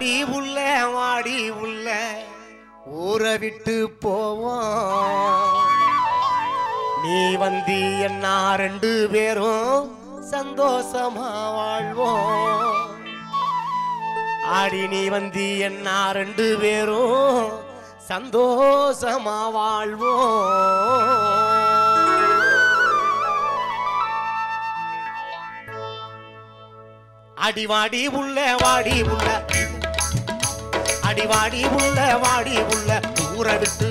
வாடி உள்ள வாடி உள்ள ஊரை விட்டு போவோம். நீ வந்து என்ன ரெண்டு பேரும் சந்தோஷமா வாழ்வோம். ஆடி நீ வந்து என்ன ரெண்டு பேரும் சந்தோஷமா வாழ்வோம். அடிவாடி உள்ள வாடி உள்ள அடிவாடி உள்ள வாடி உள்ள ஊற விட்டு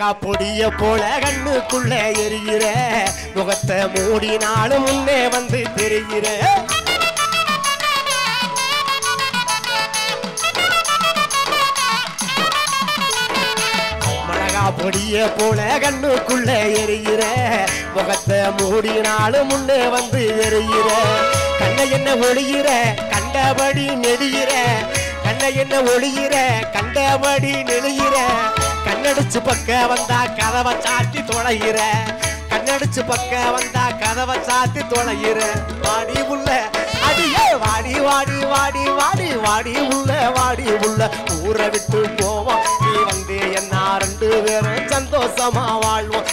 மிளகா பொடிய போல கண்ணுக்குள்ள எரிகிற முகத்தை மூடினாலும் முன்னே வந்து தெரிகிற பொடிய போல கண்ணுக்குள்ள எரிகிற முகத்தை மூடினாலும் முன்னே வந்து எரிகிற கண்ணை என்ன ஒளிகிற கண்டபடி நெடுகிற கண்ணை என்ன ஒளிகிற கண்டபடி நெழுகிற கண்ணடிச்சு பக்க வந்தா கதவை சாத்தி தொலைகிற கண்ணடிச்சு பக்க வந்தா கதவை சாத்தி தொலைகிற வாடி உள்ள அடியே வாடி வாடி வாடி வாடி வாடி உள்ள வாடி உள்ள. ஊரை விட்டு போவோம். நீ வந்து என்ன ரெண்டு பேரும் சந்தோஷமா வாழ்வோம்.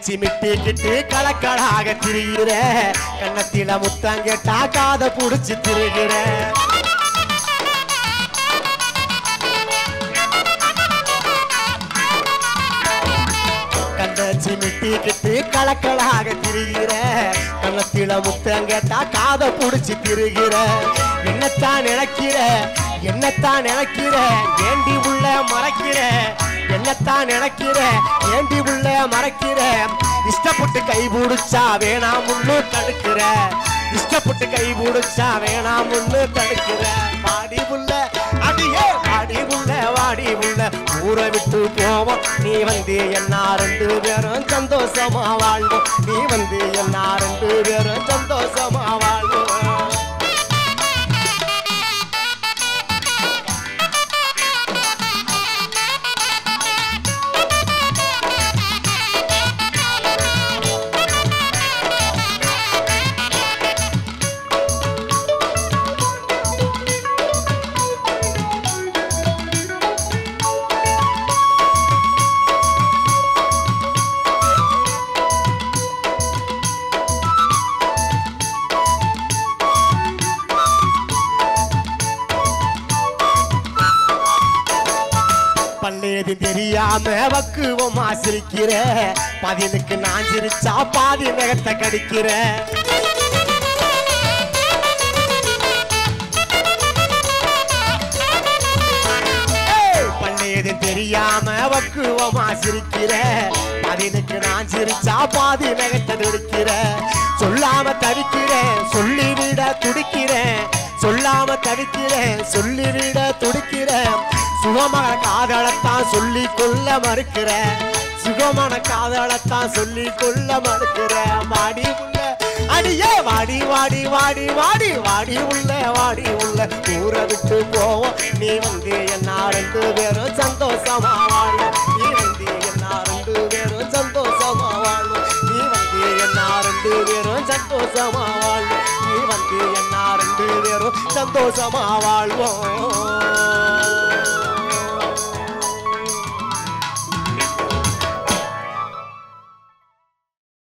சிமிட்டிக்கிட்டு கலக்கலாக திரிகிற கண்ணத்தில முத்தம் கேட்டா காத புடிச்சு திரிகிற. கண்ணை சிமிட்டிக்கிட்டு கலக்கலாக திரிகிற கண்ணத்தில முத்தம் கேட்டா காத புடிச்சு திரிகிற. என்னத்தான் நினைக்கிற? என்னத்தான் நினைக்கிற? ஏண்டி உள்ள மறைக்கிற? என்னத்தான் நினைக்கிற? ஏண்டி உள்ள மறைக்கிற? இஷ்டப்பட்டு கை பூடிச்சா வேணா முன்னு தடுக்கிற. இஷ்டப்பட்டு கை பூடிச்சா வேணா முன்னு தடுக்கிற. பாடி உள்ள அடியே வாடி உள்ள வாடி உள்ள. ஊரை விட்டு போவோம். நீ வந்து என்ன ரெண்டு பேரும் சந்தோஷமா வாழ்வோம். நீ வந்து என்ன ரெண்டு பேரும் சந்தோஷமா வாழ்வோம். எது தெரியாம வக்குவமா சிரிக்கிற பதினுக்கு நான் சிரிச்சா பாதி நகத்தை கடிக்கிற. ஏய், தெரியாம வக்குவமா சிரிக்கிற பதினுக்கு நான் சிரிச்சா பாதி நகத்தை துடிக்கிற சொல்லாம தவிக்கிறேன் சொல்லிவிட துடிக்கிறேன் சொல்லாம தவிக்கிறேன் சொல்லிவிட துடிக்கிறேன் சுகமான காதலத்தான் சொல்லி கொள்ள மறுக்கிற. சுகமான காதலத்தான் சொல்லி கொள்ள மறுக்கிற. மாடி உள்ள அடியே வாடி வாடி வாடி வாடி வாடி உள்ள வாடி உள்ள. ஊரை விட்டு போவோம். நீ வந்து என்ன ரெண்டு பேரும் சந்தோஷமா வாழும் நீ வந்து என்ன ரெண்டு பேரும் சந்தோஷமா வாழும் நீ வந்து என்ன ரெண்டு பேரும் சந்தோஷமா வாழும் நீ வந்து என்ன ரெண்டு பேரும் சந்தோஷமா வாழ்வோம்.